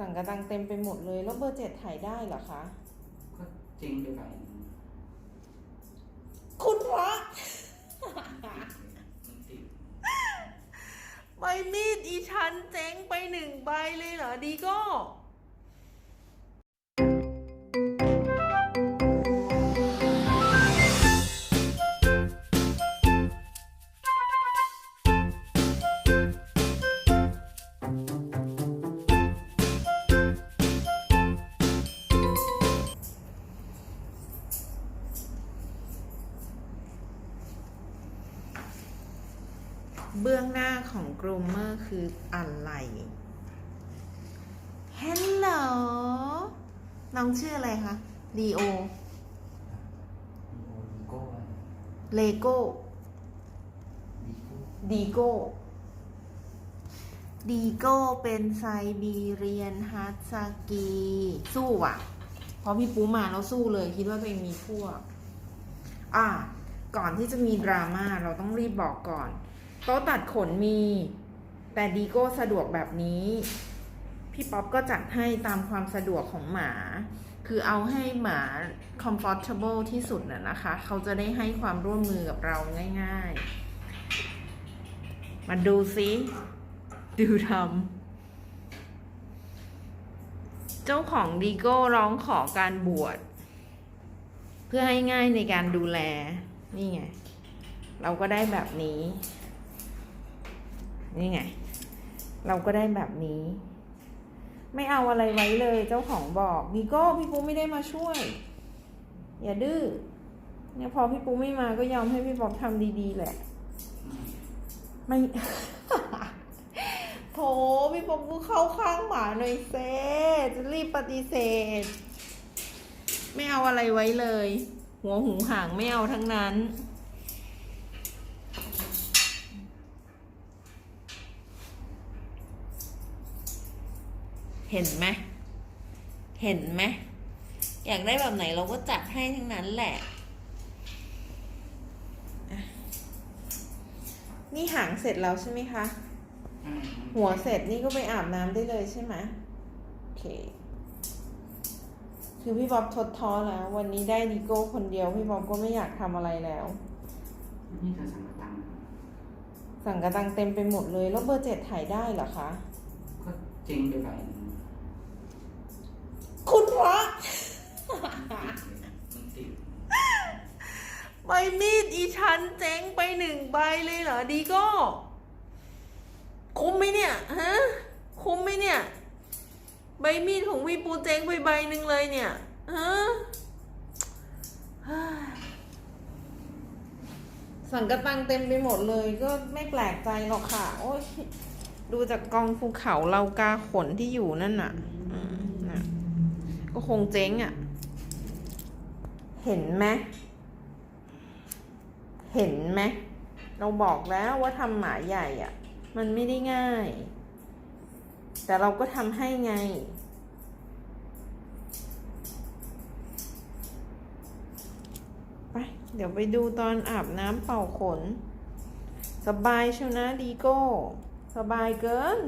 สั่งกระตังเต็มไปหมดเลยแล้วเบอร์เจ็ดถ่ายได้เหรอคะ ก็เจ๊งไปใบหนึ่งคุณพระ มันติดใบมีดอีชั้นเจ๊งไปหนึ่งใบเลยเหรอดีก็ เบื้องหน้าของกรูมเมอร์คืออะไรฮัลโหลน้องชื่ออะไรคะลีโอเลโก้ดีโก้ดีโก้เป็นไซบีเรียนฮัตซากี สู้อะ พอพี่ปูมาแล้วสู้เลยคิดว่าตัวเองมีพวก อะ ก่อนที่จะมีดราม่าเราต้องรีบบอกก่อน โต๊ะตัดขนมี แต่ดีโก้สะดวกแบบนี้ พี่ป๊อปก็จัดให้ตามความสะดวกของหมา คือเอาให้หมา comfortable ที่สุดน่ะนะคะ เขาจะได้ให้ความร่วมมือกับเราง่าย ๆ มาดูซิดูทำเจ้าของดีโก้ร้องขอการบวชเพื่อให้ง่ายในการดูแล นี่ไง เราก็ได้แบบนี้ นี่ไง เราก็ได้แบบนี้ ไม่เอาอะไรไว้เลยเจ้าของบอกดีโก้พี่ปูไม่ได้มาช่วย อย่าดื้อเนี่ยพอพี่ปูไม่มาก็ยอมให้พี่ป๊อปทำดีๆแหละ ไม่ โถพี่ป๊อปก็เข้าข้างหมาหน่อยเซจะรีบปฏิเสธ ไม่เอาอะไรไว้เลย หัวหูหางไม่เอาทั้งนั้น เห็นไหมเห็นไหมอยากได้แบบไหนเราก็จัดให้ทั้งนั้นแหละอะนี่หางเสร็จแล้วใช่ไหมคะอืมหัวเสร็จนี่ก็ไปอาบน้ำได้เลยใช่ไหมโอเค คือพี่บ๊อบทดท้อแล้ว วันนี้ได้ดีโก้คนเดียว พี่บ๊อบก็ไม่อยากทำอะไรแล้ว นี่จะสั่งกระตัง สั่งกระตังเต็มไปหมดเลย แล้วเบอร์เจ็ดถ่ายได้เหรอคะ ก็เจ๊งไปใบ หนึ่งคุณพระใบมีดอีชันเจ๊งไปหนึ่งใบเลยเหรอ ดีก้คุ้มไหมเนี่ยฮะ คุ้มไหมเนี่ย ใบมีดของพี่ปูเจ๊งไปใบหนึ่งเลยเนี่ยฮะสั่งกระตังเต็มไปหมดเลยก็ไม่แปลกใจหรอกค่ะ โอ้ยดูจากกองภูเขาเลากาขนที่อยู่นั่นน่ะอืมน่ะ ก็คงเจ๊งอะ่ะ เห็นไหมเห็นไหมเราบอกแล้วว่าทำหมาใหญ่อะ่ะ มันไม่ได้ง่าย แต่เราก็ทำให้ไง ไป เดี๋ยวไปดูตอนอาบน้ำเป่าขน สบายเชียวนะดีโก้ สบายเกิน